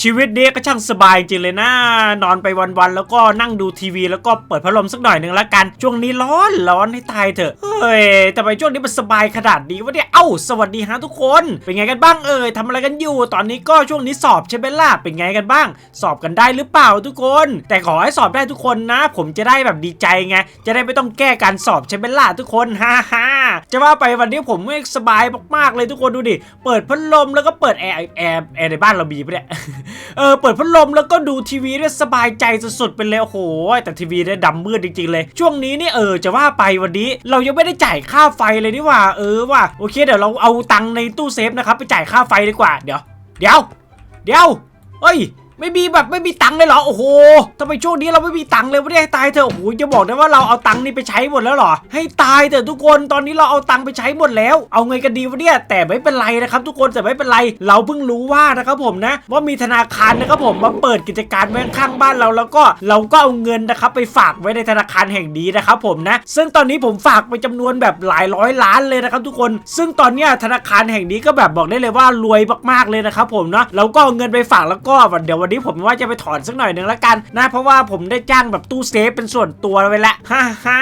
ชีวิตนี้ก็ช่างสบายจริงเลยนะ นอนไปวันๆแล้วก็นั่งดูทีวี แล้วก็เปิดพัดลมสักหน่อยหนึ่งละกัน ช่วงนี้ร้อนร้อนให้ตายเถอะ เฮ้ยแต่ไปช่วงนี้มันสบายขนาดนี้วะเนี่ย เอ้า สวัสดีฮะทุกคน เป็นไงกันบ้างเอ่ยทำอะไรกันอยู่ ตอนนี้ก็ช่วงนี้สอบใช่ไหมล่ะ เป็นไงกันบ้าง สอบกันได้หรือเปล่าทุกคน แต่ขอให้สอบได้ทุกคนนะ ผมจะได้แบบดีใจไง จะได้ไม่ต้องแก้การสอบใช่ไหมล่ะทุกคน ฮ่าฮ่าจะว่าไปวันนี้ผมไม่สบายมากๆเลยทุกคนดูดิ เปิดพัดลมแล้วก็เปิดแอร์แอร์แอร์ในบ้านเรามีปะเนี่ยเออเปิดพัดลมแล้วก็ดูทีวีได้สบายใจสุดๆไปเลยโอ้โหแต่ทีวีเนี่ยดำมืดจริงๆเลย ช่วงนี้นี่เออจะว่าไปวันนี้เรายังไม่ได้จ่ายค่าไฟเลยนี่ว่า เออว่ะโอเคเดี๋ยวเราเอาตังค์ในตู้เซฟนะครับไปจ่ายค่าไฟดีกว่าเดี๋ยว เดี๋ยว เดี๋ยวเฮ้ย ไม่มีแบบไม่มีตังค์เลยเหรอ โอ้โหทำไมช่วงนี้เราไม่มีตังค์เลยวะเนี่ยให้ตายเถอะโอ้โหจะบอกนะว่าเราเอาตังค์นี่ไปใช้หมดแล้วเหรอ ให้ตายเถอะทุกคน ตอนนี้เราเอาตังค์ไปใช้หมดแล้ว เอาไงกันดีวะเนี่ย แต่ไม่เป็นไรนะครับ ทุกคนแต่ไม่เป็นไร เราเพิ่งรู้ว่านะครับผมนะ ว่ามีธนาคารนะครับผมมาเปิดกิจการไว้ข้างบ้านเราแล้วก็เราก็เอาเงินนะครับไปฝากไว้ในธนาคารแห่งนี้นะครับผมนะ ซึ่งตอนนี้ผมฝากไปจำนวนแบบหลายร้อยล้านเลยนะครับทุกคน ซึ่งตอนนี้ธนาคารแห่งนี้ก็แบบบอกได้เลยว่ารวยมากๆเลยนะครับผมเนาะเราก็เอาเงินไปฝากแล้วก็เดี๋ยววันนี้ผมว่าจะไปถอนสักหน่อยหนึ่งละกันนะเพราะว่าผมได้จ้างแบบตู้เซฟเป็นส่วนตัวไว้ละฮ่าฮ่า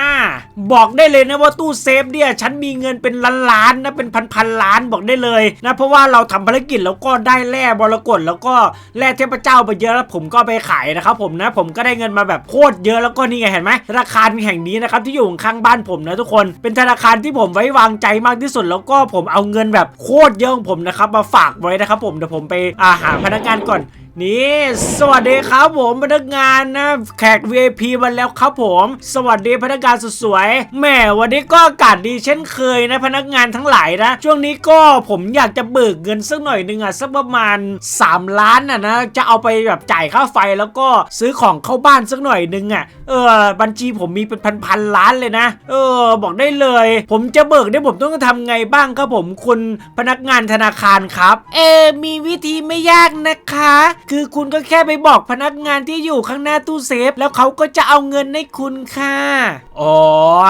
บอกได้เลยนะว่าตู้เซฟเนี่ยฉันมีเงินเป็นล้านล้านนะเป็นพันพันล้านบอกได้เลยนะเพราะว่าเราทำภารกิจแล้วก็ได้แร่บรกตแล้วก็แร่เทพเจ้าไปเยอะแล้วผมก็ไปขายนะครับผมนะผมก็ได้เงินมาแบบโคตรเยอะแล้วก็นี่ไงเห็นไหมธนาคารแห่งนี้นะครับที่อยู่ข้างบ้านผมนะทุกคนเป็นธนาคารที่ผมไว้วางใจมากที่สุด แล้วก็ผมเอาเงินแบบโคตรเยอะของผมนะครับมาฝากไว้นะครับผมเดี๋ยวผมไปอาหาพนักงานก่อน นี่สวัสดีครับผมพนักงานนะแขก VIP มาแล้วครับผม สวัสดีพนักงานสุดสวยแหมวันนี้ก็อากาศดีเช่นเคยนะพนักงานทั้งหลายนะ ช่วงนี้ก็ผมอยากจะเบิกเงินสักหน่อยหนึงอะสักประมาณ 3 ล้านอะนะจะเอาไปแบบจ่ายค่าไฟแล้วก็ซื้อของเข้าบ้านสักหน่อยหนึงอะเออบัญชีผมมีเป็นพันๆล้านเลยนะ เออ บอกได้เลย ผมจะเบิกได้ผมต้องทำไงบ้างครับผมคุณพนักงานธนาคารครับ เออมีวิธีไม่ยากนะคะ คือคุณก็แค่ไปบอกพนักงานที่อยู่ข้างหน้าตู้เซฟ แล้วเขาก็จะเอาเงินให้คุณค่ะอ๋อ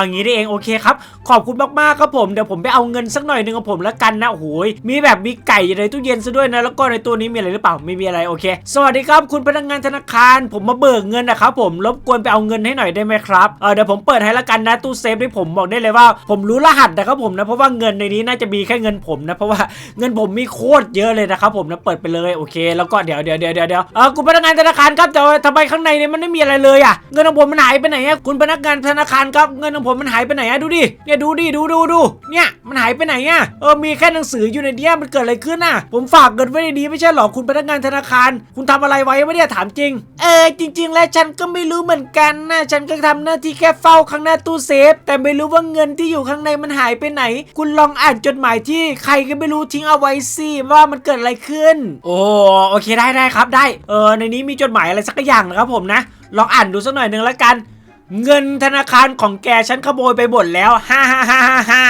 อย่างนี้ได้เองโอเคครับ ขอบคุณมากๆครับผมเดี๋ยวผมไปเอาเงินสักหน่อยหนึ่งของผมแล้วกันนะโอ้ยมีแบบมีไก่อยู่ในตู้เย็นซะด้วยนะแล้วก็ในตัวนี้มีอะไรหรือเปล่าไม่มีอะไรโอเคสวัสดีครับคุณพนักงานธนาคาร ผมมาเบิกเงินนะครับผมรบกวนไปเอาเงินให้หน่อยได้ไหมครับเออเดี๋ยวผมเปิดให้ละกันนะตู้เซฟที่ผมบอกได้เลยว่า ผมรู้รหัสนะครับผมนะเพราะว่าเงินในนี้น่าจะมีแค่เงินผมนะเพราะว่าเงินผมมีโคตรเยอะเลยนะครับผมนะเปิดไปเลยโอเค แล้วก็เดี๋ยวเดี๋ยวเดี๋ยวเดี๋ยวเดี๋ยวเออคุณพนักงานธนาคารครับแต่ว่าทำไมข้างในเนี่ยมันไม่มีอะไรเลยอะเงินของผมมันหายไปไหนอะคุณพนักงานธนาคารครับเงินของผมมันหายไปไหนอะดูดิเนี่ยดูดิดูดูดูเนี่ยมันหายไปไหนอะเออมีแค่หนังสืออยู่ในเนี้ยมันเกิดอะไรขึ้นน่ะ ผมฝากเงินไว้ในนี้ไม่ใช่หรอคุณพนักงานธนาคาร คุณทำอะไรไว้ไม่ได้ถามจริง เออจริง ๆ แล้วฉันก็ไม่รู้เหมือนกันนะฉันก็ทำหน้าที่แค่เฝ้าข้างหน้าตู้เซฟ แต่ไม่รู้ว่าเงินที่อยู่ข้างในมันหายไปไหน คุณลองอ่านจดหมายที่ใครก็ไม่รู้ทิ้งเอาไว้สิว่ามันเกิดอะไรขึ้น โอ้โอเคได้ได้ครับได้ เออในนี้มีจดหมายอะไรสักอย่างนะครับผมนะ ลองอ่านดูสักหน่อยหนึ่งแล้วกัน เงินธนาคารของแกฉันขโมยไปหมดแล้ว ฮ่าฮ่าฮ่าฮ่าฮ่า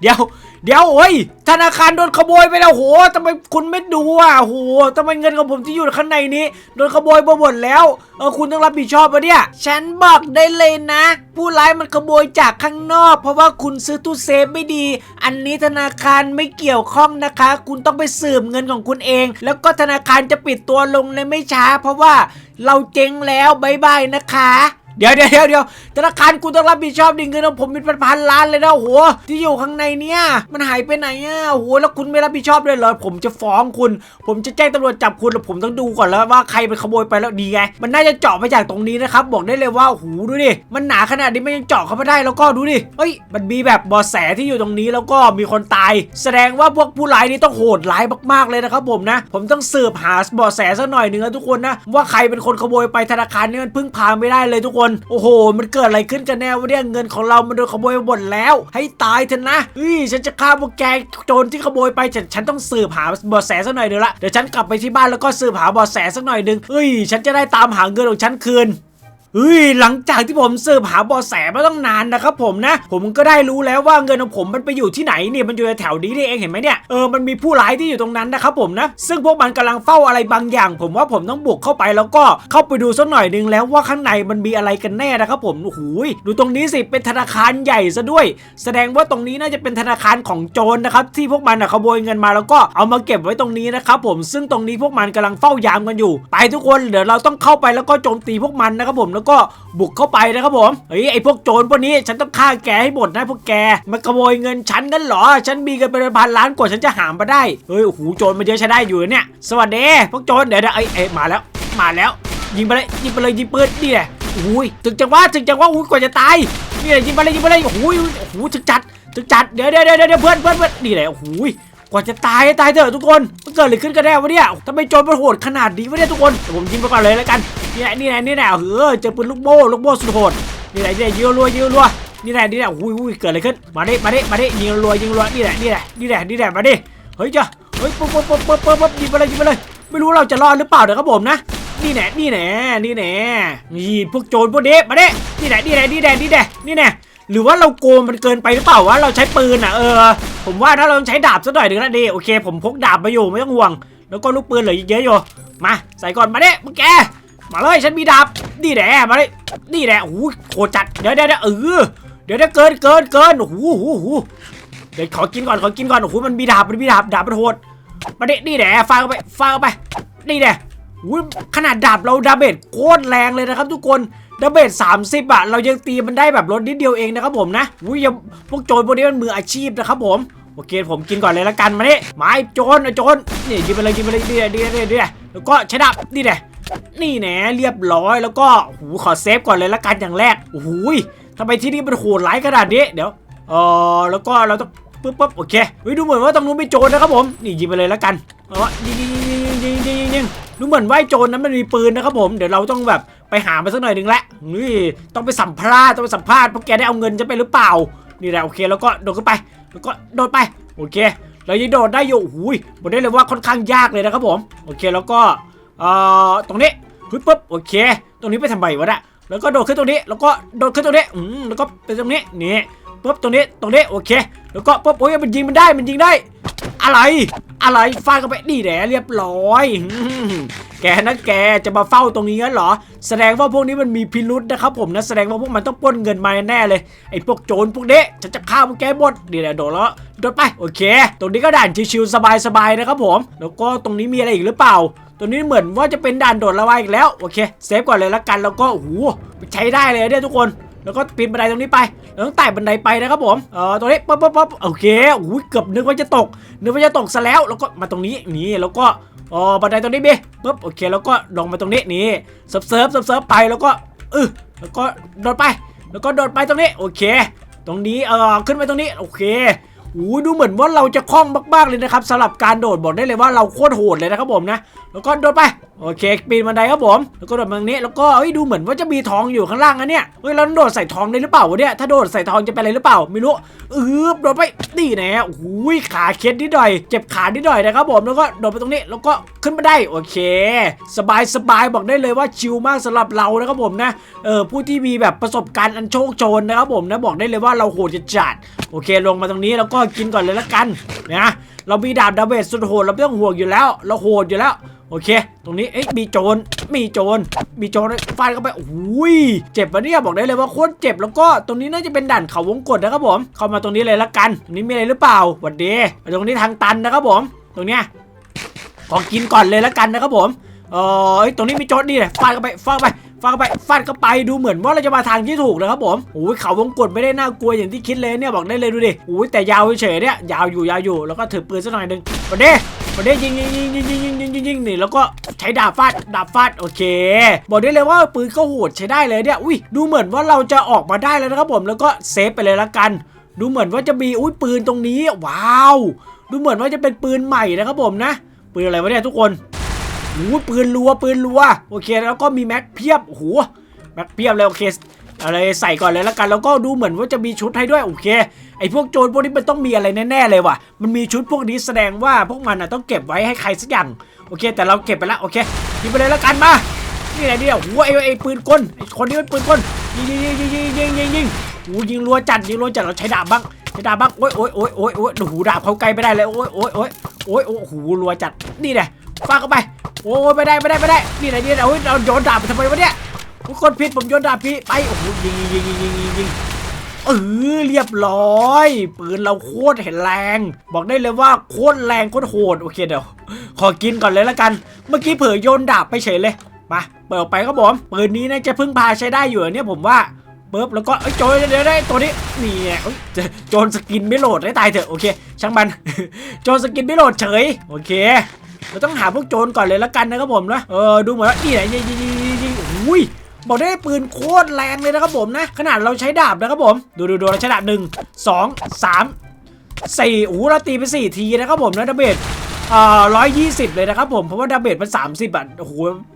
เดี๋ยว เดี๋ยวโอ้ยธนาคารโดนขโมยไปแล้วโหทำไมคุณไม่ดูอะโหทำไมเงินของผมที่อยู่ข้างในนี้โดนขโมยไปหมดแล้วเออคุณต้องรับผิดชอบปะเนี่ย ฉันบอกได้เลยนะ ผู้ร้ายมันขโมยจากข้างนอก เพราะว่าคุณซื้อตู้เซฟไม่ดี อันนี้ธนาคารไม่เกี่ยวข้องนะคะ คุณต้องไปสืบเงินของคุณเอง แล้วก็ธนาคารจะปิดตัวลงในไม่ช้า เพราะว่าเราเจ๊งแล้วบายบายนะคะ เดี๋ยวเดี๋ยวเดี๋ยวเดี๋ยวธนาคารกูต้องรับผิดชอบดิเงินของผมเป็นพันๆล้านเลยนะโอ้โหที่อยู่ข้างในเนี่ยมันหายไปไหนอะโอ้โหแล้วคุณไม่รับผิดชอบเลยเหรอผมจะฟ้องคุณ ผมจะแจ้งตำรวจจับคุณแล้วผมต้องดูก่อนแล้วว่าใครเป็นขโมยไปแล้วดีไงมันน่าจะเจาะมาจากตรงนี้นะครับบอกได้เลยว่าโอ้โหดูดิมันหนาขนาดนี้มันยังเจาะเข้ามาได้แล้วก็ดูดิเฮ้ยมันมีแบบบอแสที่อยู่ตรงนี้แล้วก็มีคนตาย แสดงว่าพวกผู้ร้ายนี่ต้องโหดร้ายมากๆเลยนะครับผมนะ ผมต้องสืบหาบาะแสสักหน่อยหนึ่งนะทุกคนนะว่าใครเป็นคนขโมยไปธนาคารนี่มันพึ่งพาไม่ได้เลยทุกคนโอ้โห มันเกิดอะไรขึ้นกันแน่วะเนี่ยเงินของเรามันโดนขโมยไปหมดแล้ว ให้ตายเถอะนะเฮ้ยฉันจะฆ่าพวกแกโจรที่ขโมยไปฉันฉันต้องสืบหาเบาะแสสักหน่อยเดี๋ยวละเดี๋ยวฉันกลับไปที่บ้านแล้วก็สืบหาเบาะแสสักหน่อยหนึงเฮ้ยฉันจะได้ตามหาเงินของฉันคืน เฮ้ยหลังจากที่ผมสืบหาเบาะแสมาตั้งนานนะครับผมนะ ผมก็ได้รู้แล้วว่าเงินของผมมันไปอยู่ที่ไหนเนี่ยมันอยู่แถวนี้นี่เองเห็นไหมเนี่ยเออมันมีผู้ร้ายที่อยู่ตรงนั้นนะครับผมนะ ซึ่งพวกมันกำลังเฝ้าอะไรบางอย่าง ผมว่าผมต้องบุกเข้าไปแล้วก็เข้าไปดูสักหน่อยนึงแล้วว่าข้างในมันมีอะไรกันแน่นะครับผมโอ้โหยดูตรงนี้สิเป็นธนาคารใหญ่ซะด้วย แสดงว่าตรงนี้น่าจะเป็นธนาคารของโจรนะครับที่พวกมันอะขโมยเงินมาแล้วก็เอามาเก็บไว้ตรงนี้นะครับผมซึ่งตรงนี้พวกมันกำลังเฝ้ายามกันอยู่ ไปทุกคนเดี๋ยวเราต้องเข้าไปแล้วก็โจมตีพวกมันนะครับผมแล้วก็บุกเข้าไปนะครับผมเฮ้ยไอพวกโจรพวกนี้ฉันต้องฆ่าแกให้หมดนะพวกแกมาขโมยเงินฉันกันหรอ ฉันมีเงินเป็นพันล้านกว่าฉันจะหามาได้เฮ้ยโอ้โหโจรมันเยอะใช้ได้อยู่เนี่ยสวัสดีพวกโจรเดี๋ยวเดี๋ยวไอ้ไอ้ยมาแล้วมาแล้ว ยิงไปเลยยิงไปเลยยิงปืนนี่แหละอุ้ยถึงจังหวะถึงจังหวะอุ้ยกว่าจะตายนี่แหละยิงไปเลยยิงไปเลยโอ้โหโอ้โหถึงจัดถึงจัดเดี๋ยวเดี๋ยวเดี๋ยวเดี๋ยวเพื่อนเพื่อนเพื่อนนี่แหละโอ้โห กว่าจะตายตายเถอะทุกคนมันเกิดอะไรขึ้นกันแน่วะเนี่ยทำไมโจรมันโหดขนาดนี้วะเนี่ยทุกคนผมยิงไปก่อนเลยแล้วกันนี่แหละนี่แหละนี่แหละเออเจอปืนลูกโม่ลูกโม่สุดโหดนี่แหละนี่แหละยิงรัวยิงรัวนี่แหละนี่แหละอุ้ยอุ้ยเกิดอะไรขึ้นมาดิมาดิมาดิยิงรัวยิงรัวนี่แหละนี่แหละนี่แหละนี่แหละมาดิเฮ้ยจ้ะเฮ้ยปุ๊บปุ๊บปุ๊บปุ๊บปุ๊บปุ๊บยิงไปเลยยิงไปเลย ไม่รู้เราจะรอดหรือเปล่าเดี๋ยวครับผมนะนี่แน่นี่แน่นี่แน่นี่พวกโจรพวกเนี้มาด้นี่แน่นี่แน่นี่แน่นี่แน่นี่แน่ หรือว่าเราโกงมันเกินไปหรือเปล่าวะเราใช้ปืนอะเออ ผมว่าถ้าเราใช้ดาบสักหน่อยหนึ่งนะดีโอเค ผมพกดาบมาอยู่ไม่ต้องห่วง แล้วก็ลูกปืนเหลือเยอะอยู่มาใส่ก่อนมาเด้มึงแกมาเลยฉันมีดาบนี่แหละมาเลยนี่แหละโอ้โหโคตรจัดเดี๋ยวเดี๋ยวเดี๋ยวเออเดี๋ยวเดี๋ยวเกินเกินเกินโอ้โหโอ้โหเดี๋ยวขอกินก่อนขอกินก่อนโอ้โหมันมีดาบมันมีดาบดาบมันโหดมาดินี่แหละฟาดเข้าไปฟาดเข้าไปนี่แหละ ขนาดดาบเราดาเมจโคตรแรงเลยนะครับทุกคนดาเมจ30อะเรายังตีมันได้แบบลดนิดเดียวเองนะครับผมนะอุ้ยยังพวกโจรพวกนี้มันมืออาชีพนะครับผมโอเคผมกินก่อนเลยละกันมาดิไม้โจรไอ้โจรนี่กินไปเลยกินไปเลยดีดีดีดีแล้วก็ใช้ดาบนี่แหละนี่แหละเรียบร้อยแล้วก็หูขอเซฟก่อนเลยละกันอย่างแรกโอ้โหยทำไมที่นี่มันโหดร้ายขนาดนี้เดี๋ยวเออแล้วก็เราต้อง ปึ๊บปบโอเควิ้ดูเหมือนว่าตรงนู้นไป็โจนนะครับผมนี่ยิงไปเลยแล้วกันเอายิงยิงยิงยิงยิงยิงยิงดูเหมือนว่าโจนนั้นมันมีปืนนะครับผมเดี๋ยวเราต้องแบบไปหามัสักหน่อยหนึ่งละนี่ต้องไปสัมภาษณ์ต้องไปสัมภาษณ์พาะแกได้เอาเงินจะไปหรือเปล่านี่แหละโอเคแล้วก็โดดขึ้นไป แล้วก็โดดไปโอเคเรายังโดดได้อยู่หูยบอกได้เลยว่าค่อนข้างยากเลยนะครับผมโอเคแล้วก็เอ่อตรงนี้ปึ๊บปึ๊บโอเค ตรงนี้ไปทำไมวะเนี่ยแล้วก็โดดขึ้นตรงนี้แล้วก็โดดขึ้นตรงนี้อืมแล้วก็ไปตรงนี้นี่ปึ๊บตรงนี้ตรงนี้โอเค แล้วก็ปุ๊บโอ้ยมันยิงมันได้มันยิงได้ อะไร อะไรฟาดเข้าไปนี่แหละเรียบร้อยแกนะแกจะมาเฝ้าตรงนี้งั้นเหรอ แสดงว่าพวกนี้มันมีพิรุษนะครับผมนะแสดงว่าพวกมันต้องป้นเงินมาแน่เลยไอ้พวกโจรพวกนี้ฉันจะฆ่าพวกแกหมดนี่แหละโดนแล้วโดนไปโอเค ตรงนี้ก็ด่านชิวๆสบายๆนะครับผม แล้วก็ตรงนี้มีอะไรอีกหรือเปล่าตรงนี้เหมือนว่าจะเป็นด่านโดดละวายอีกแล้วโอเคเซฟก่อนเลยละกันแล้วก็โอ้โหใช้ได้เลยเนี่ยทุกคน แล้วก็ปีนบันไดตรงนี้ไปเราต้องไต่บันไดไปนะครับผมเออตรงนี้ปั๊บปั๊บปั๊บโอเคอุ้ยเกือบนึกว่าจะตก นึกว่าจะตกซะแล้ว แล้วก็มาตรงนี้นี่แล้วก็อ๋อบันไดตรงนี้เบ้ปุ๊บโอเคแล้วก็ลงมาตรงนี้นี่เซิร์ฟเซิร์ฟเซิร์ฟเซิร์ฟไปแล้วก็เออแล้วก็โดดไป แล้วก็โดดไปตรงนี้โอเค ตรงนี้เออขึ้นไปตรงนี้โอเค อ้ยดูเหมือนว่าเราจะคล่องมากๆเลยนะครับสำหรับการโดดบอกได้เลยว่าเราโคตรโหดเลยนะครับผมนะ แล้วก็โดดไปโอเคปีนบันไดครับผมแล้วก็โดดมาตรงนี้แล้วก็เฮ้ยดูเหมือนว่าจะมีทองอยู่ข้างล่างนะเนี่ยเฮ้ยเราโดดใส่ทองได้หรือเปล่าวะเนี่ยถ้าโดดใส่ทองจะเป็นอะไรหรือเปล่าไม่รู้อืบโดดไปนี่แน่โอ้โหขาเคล็ดนิดหน่อยเจ็บขานิดหน่อยนะครับผมแล้วก็โดดไปตรงนี้แล้วก็ขึ้นมาได้โอเค สบายสบายบอกได้เลยว่าชิลมากสำหรับเรานะครับผมนะเออผู้ที่มีแบบประสบการณ์อันโชคโชนนะครับผมนะบอกได้เลยว่าเราโหดจะจัดโอเคลงมาตรงนี้แล้วก็กินก่อนเลยละกันนะเรามีดาบดาเมจสุดโหดเราไม่ต้องห่วงอยู่แล้ว เราโหดอยู่แล้วโอเค ตรงนี้ เอ๊ะ มีโจร มีโจร มีโจรฟาดเข้าไปโอ้ย เจ็บปะเนี่ย บอกได้เลยว่าโคตรเจ็บ แล้วก็ตรงนี้น่าจะเป็นด่านเขาวงกตนะครับผม เข้ามาตรงนี้เลยละกัน ตรงนี้มีอะไรหรือเปล่าหวัดดีตรงนี้ทางตันนะครับผม ตรงเนี้ย ขอกินก่อนเลยละกันนะครับผม เออตรงนี้มีโจรนี่เลยฟาดเข้าไป ฟาดเข้าไป ฟาดเข้าไปฟาดเข้าไปดูเหมือนว่าเราจะมาทางที่ถูกนะครับผมโอ้ยเขาวงกตไม่ได้น่ากลัวอย่างที่คิดเลยเนี่ยบอกได้เลยดูดิโอ้ยแต่ยาวเฉยเนี่ยยาวอยู่ยาวอยู่แล้วก็ถือปืนสักหน่อยหนึ่งวันนี้วันนี้ยิงยิงยิงยิงยิงยิงยิงยิงยิงนี่แล้วก็ใช้ดาบฟาดดาบฟาดโอเค บอกได้เลยว่าปืนก็โหดใช้ได้เลยเนี่ยอุ้ยดูเหมือนว่าเราจะออกมาได้แล้วนะครับผมแล้วก็เซฟไปเลยละกัน ดูเหมือนว่าจะมีอุ้ยปืนตรงนี้ว้าว ดูเหมือนว่าจะเป็นปืนใหม่นะครับผมนะปืนอะไรวะเนี่ยทุกคน หปืนรัวปืนรัวโอเคแล้วก็มีแม็กเพียบโอ้โหแม็กเพียบเลยโอเคอะไรใส่ก่อนเลยแล้วกันแล้วก็ดูเหมือนว่าจะมีชุดให้ด้วยโอเคไอ้พวกโจรพวกนี้มันต้องมีอะไรแน่ๆเลยว่ะ มันมีชุดพวกนี้แสดงว่าพวกมันน่ะต้องเก็บไว้ให้ใครสักอย่างโอเค แต่เราเก็บไปแล้วโอเคยิบไปเลยแล้วกันมานี่แหละเนี่ยโอ้โหไอ้ไอ้ปืนกลไอ้คนนี้เป็นปืนกลยิงยิงยิงยิงยิงยิงยิงยิงโอ้ยิงรัวจัดยิงรัวจัดเราใช้ดาบบ้างใช้ดาบบ้างโอ้ยโอ้ยโอ้ยโอ้ยโอ้ยหูดาบเขาไกลไม่ได้เลยโอ้ยโอ้ยโอ้ยโอ้ยโอ้โหรัวจัดนี่แหละ ฟาดเข้าไป โอ้ยไม่ได้ไม่ได้ไม่ได้นี่แหละนี่แหละโอ้ยเราโยนดาบไปทำไมวะเนี่ยทุกคนผิดผมโยนดาบพี่ไปโอ้โหยิงยิงยิงยิงยิงยิงเออเรียบร้อย ปืนเราโคตรเห็นแรง บอกได้เลยว่าโคตรแรงโคตรโหดโอเคเดี๋ยวขอกินก่อนเลยละกัน เมื่อกี้เผลอโยนดาบไปเฉยเลยมาเปิดออกไปครับผมปืนนี้น่าจะพึ่งพาใช้ได้อยู่เนี่ยผมว่าปึ๊บแล้วก็เอ้โจรเดี๋ยวได้ตัวนี้นี่ไงเอ้ยเจอโจรสกินไม่โหลดได้ตายเถอะโอเค ช่างมัน โจรสกินไม่โหลดเฉยโอเค เราต้องหาพวกโจรก่อนเลยละกันนะครับผมนะเออดูเหมือนว่านี่แหละยิงยิงยิงยิงอุ้ยบอกได้ปืนโคตรแรงเลยนะครับผมนะ ขนาดเราใช้ดาบนะครับผม ดูดูดูเราใช้ดาบหนึ่งสองสามสี่โอ้เราตีไปสี่ทีนะครับผมนะดาเบจ เอ่อร้อยยี่สิบเลยนะครับผมเพราะว่าดาเมจมันสามสิบอะโอ้โห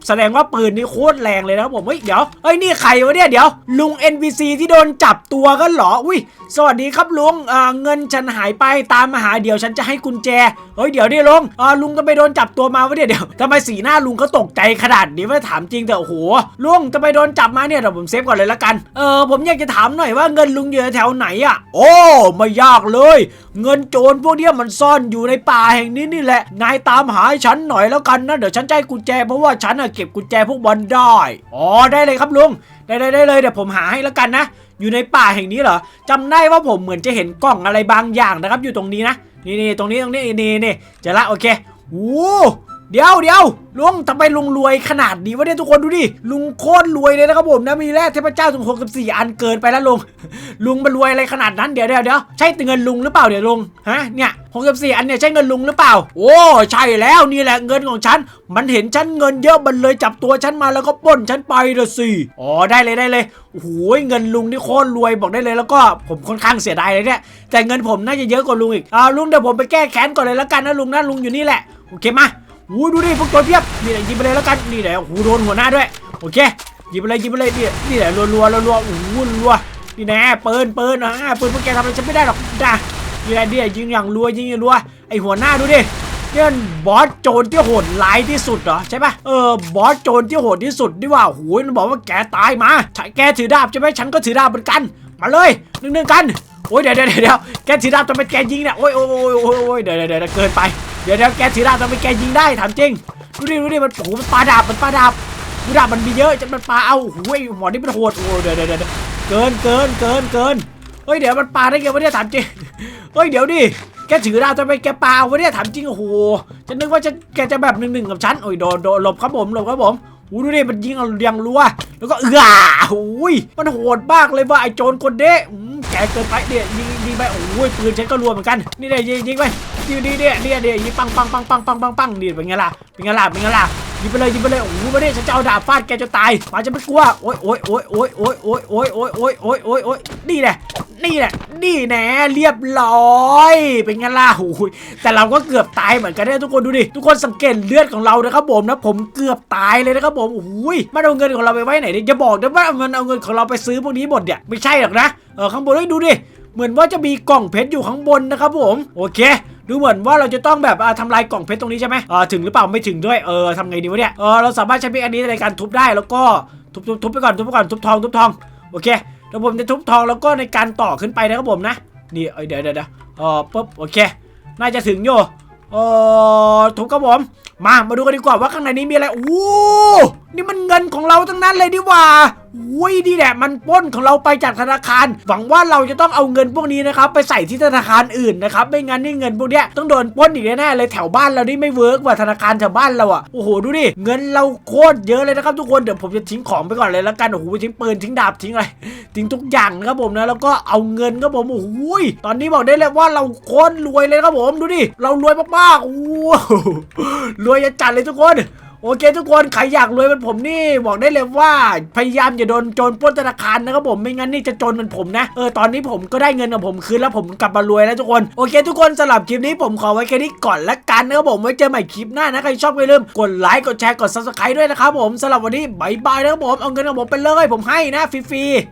แสดงว่าปืนนี้โคตรแรงเลยนะครับผมเฮ้ยเดี๋ยวเฮ้ยนี่ใครวะเนี่ยเดี๋ยวลุง NPC ที่โดนจับตัวกันเหรออุ้ยสวัสดีครับลุงเอ่อเงินฉันหายไปตามมาหาเดี๋ยวฉันจะให้กุญแจเฮ้ยเดี๋ยวดิลุงเอ่อลุงก็ไปโดนจับตัวมาวะเนี่ยเดี๋ยวทำไมสีหน้าลุงก็ตกใจขนาดนี้ว่าถามจริงแต่โอ้โหลุงจะไปโดนจับมาเนี่ยเดี๋ยวผมเซฟก่อนเลยละกันเออผมอยากจะถามหน่อยว่าเงินลุงอยู่แถวไหนอะ โอ้ไม่ยากเลย เงินโจรพวกเนี้ยมันซ่อนอยู่ในป่าแห่งนี้นี่แหละนายตามหาฉันหน่อยแล้วกันนะเดี๋ยวฉันจะให้กุญแจเพราะว่าฉันน่ะเก็บกุญแจพวกบอลได้อ๋อได้เลยครับลุงได้ได้ได้เลยเดี๋ยวผมหาให้แล้วกันนะอยู่ในป่าแห่งนี้เหรอจำได้ว่าผมเหมือนจะเห็นกล่องอะไรบางอย่างนะครับ อยู่ตรงนี้นะนี่นี่ตรงนี้ตรงนี้นี่นี่เจอละโอเคโอ้ เดี๋ยวเดี๋ยวลุงทำไมลุงรวยขนาดนี้วะเนี่ยทุกคนดูดิลุงโคตรรวยเลยนะครับผมนะมีแร่เทพเจ้าถึง64อันเกินไปแล้วลุงลุงมันรวยอะไรขนาดนั้นเดี๋ยวเดี๋ยวเดี๋ยวใช่เงินลุงหรือเปล่าเดี๋ยวลุงฮะเนี่ย64อันเนี่ยใช่เงินลุงหรือเปล่า โอ้ใช่แล้วนี่แหละเงินของฉัน มันเห็นฉันเงินเยอะมันเลยจับตัวฉันมาแล้วก็ป้นฉันไปละสิอ๋อได้เลยได้เลยโอ้โหเงินลุงนี่โคตรรวยบอกได้เลยแล้วก็ผมค่อนข้างเสียดายเลยเนี่ยแต่เงินผมน่าจะเยอะกว่าลุงอีกอ่าลุงเดี๋ยวผมไปแก้แค้นก่อนเลยแล้วกันนะลุงนะลุงอยู่นี่แหละโอเคมา อ้ดูดิพวกตัวเพียบนี่แหละยิงไปเลยแล้วกันนี่แหละโอ้โหโดนหัวหน้าด้วยโอเคยิงไปเลยยิงไปเลยนี่นี่แหละรัวรัวรัวรัวโอ้โหรัวนี่แน่ปืนปืนอะปืนพวกแกทำอะไรฉันไม่ได้หรอกจ้านี่แหละเนี่ยยิงอย่างรัวยิงอย่างรัวไอหัวหน้าดูดิเนี่ยบอสโจรที่โหดร้ายที่สุดเหรอใช่ปะเออบอสโจรที่โหดที่สุดนี่ว่าโอ้ยมันบอกว่าแกตายมาใช่แกถือดาบใช่ไหมฉันก็ถือดาบเหมือนกัน มาเลยหนึ่งหนึ่งกันโอ้ยเดี๋ยวเดี๋ยวเดี๋ยวแกถือดาบทำไมแกยิงเนี่ยโอ้ยโอ้ยโอ้ยโอ้ยเดี๋ยวเดี๋ยวเดี๋ยวเกินไป เดี๋ยวเดี๋ยวแกถือดาบทำไมแกยิงได้ถามจริงดูดิดูดิมันโอ้โหมันปลาดาบมันปลาดาบดูดาบมันมีเยอะจนมันปลาเอาโอ้ยหมอนี่มันโหดโอ้เดี๋ยวเดี๋ยวเดี๋ยวเกินเกินเกินเกินเฮ้ยเดี๋ยวมันปลาได้ไงวะเนี่ยถามจริงเฮ้ยเดี๋ยวดิแกถือดาวทำไมแกปลาวะเนี่ยถามจริงโอ้โหฉันนึกว่าจะแกจะแบบหนึ่งหนึ่งกับฉันโอ้ยโดนโดนหลบครับผมหลบครับผมอู้ดูดิมันยิงเอายังรัวแล้วก็เอื้อโอ้ยมันโหดมากเลยว่าไอ้โจรคนเด้แกเกินไปเนี่ยยิงยิงไปโอ้ยปืนฉันก็รัวเหมือนกัน นี่เนี่ยยิงยิงไป ยิงดีเนี่ยเนี่ยเนี่ยยิงปังปังปังปังปังปังปังนี่เป็นไงล่ะเป็นไงล่ะเป็นไงล่ะยิงไปเลยยิงไปเลยโอ้โหมาดิฉันจะเอาดาบฟาดแกจนตายมาจะไม่กลัวโอ้ยโอ้ยโอ้ยโอ้ยโอ้ยโอ้ยโอ้ยโอ้ยโอ้ยโอ้ยโอ้ยโอ้ยนี่แหละนี่แหละนี่แน่เรียบร้อยเป็นไงล่ะโอ้ยแต่เราก็เกือบตายเหมือนกันนะทุกคนดูดิทุกคนสังเกตเลือดของเรานะครับผมนะผมเกือบตายเลยนะครับผมโอ้ยมาเอาเงินของเราไปไว้ไหนดิจะบอกนะว่ามันเอาเงินของเราไปซื้อพวกนี้หมดเนี่ยไม่ใช่หรอกนะเออข้างบนเฮ้ยดูดิ เหมือนว่าจะมีกล่องเพชรอยู่ข้างบนนะครับผมโอเคดูเหมือนว่าเราจะต้องแบบอ่าทำลายกล่องเพชรตรงนี้ใช่ไหมเออถึงหรือเปล่าไม่ถึงด้วยเออทำไงดีวะเนี่ยเออเราสามารถใช้พิกอันนี้ในการทุบได้แล้วก็ทุบทุบทุบไปก่อนทุบไปก่อนทุบทองทุบทองโอเคเดี๋ยวผมจะทุบทองแล้วก็ในการต่อขึ้นไปนะครับผมนะนี่เอ้ยเดี๋ยวเดี๋ยวเดี๋ยวเออปุ๊บโอเค น่าจะถึงอยู่เออทุบครับผมมามาดูกันดีกว่าว่าข้างในนี้มีอะไรโอ้นี่มันเงินของเราทั้งนั้นเลยดิว่า อุ้ยนี่แหละมันป้นของเราไปจากธนาคาร หวังว่าเราจะต้องเอาเงินพวกนี้นะครับไปใส่ที่ธนาคารอื่นนะครับไม่งั้นนี่เงินพวกเนี้ยต้องโดนป้นอีกแน่ๆเลยแถวบ้านเรานี่ไม่เวิร์กว่าธนาคารแถวบ้านเราอะโอ้โหดูดิเงินเราโคตรเยอะเลยนะครับทุกคนเดี๋ยวผมจะทิ้งของไปก่อนเลยแล้วกันโอ้โหทิ้งปืนทิ้งดาบทิ้งอะไรทิ้งทุกอย่างนะครับผมนะแล้วก็เอาเงินครับผมโอ้โหตอนนี้บอกได้เลยว่าเราโคตรรวยเลยครับผมดูดิเรารวยมากๆโอ้โหรวยจัดเลยทุกคน โอเคทุกคนใครอยากรวยเป็นผมนี่บอกได้เลยว่าพยายามอย่าโดนโจรปล้นธนาคารนะครับผมไม่งั้นนี่จะจนเหมือนผมนะเออตอนนี้ผมก็ได้เงินของผมคืนแล้วผมกลับมารวยแล้วทุกคนโอเคทุกคนสำหรับคลิปนี้ผมขอไว้แค่นี้ก่อนละกันนะครับผมไว้เจอใหม่คลิปหน้านะใครชอบก็อย่าลืมกดไลค์กดแชร์กดซับสไครต์ด้วยนะครับผมสำหรับวันนี้บายบายนะครับผมเอาเงินของผมไปเลยผมให้นะฟรีๆ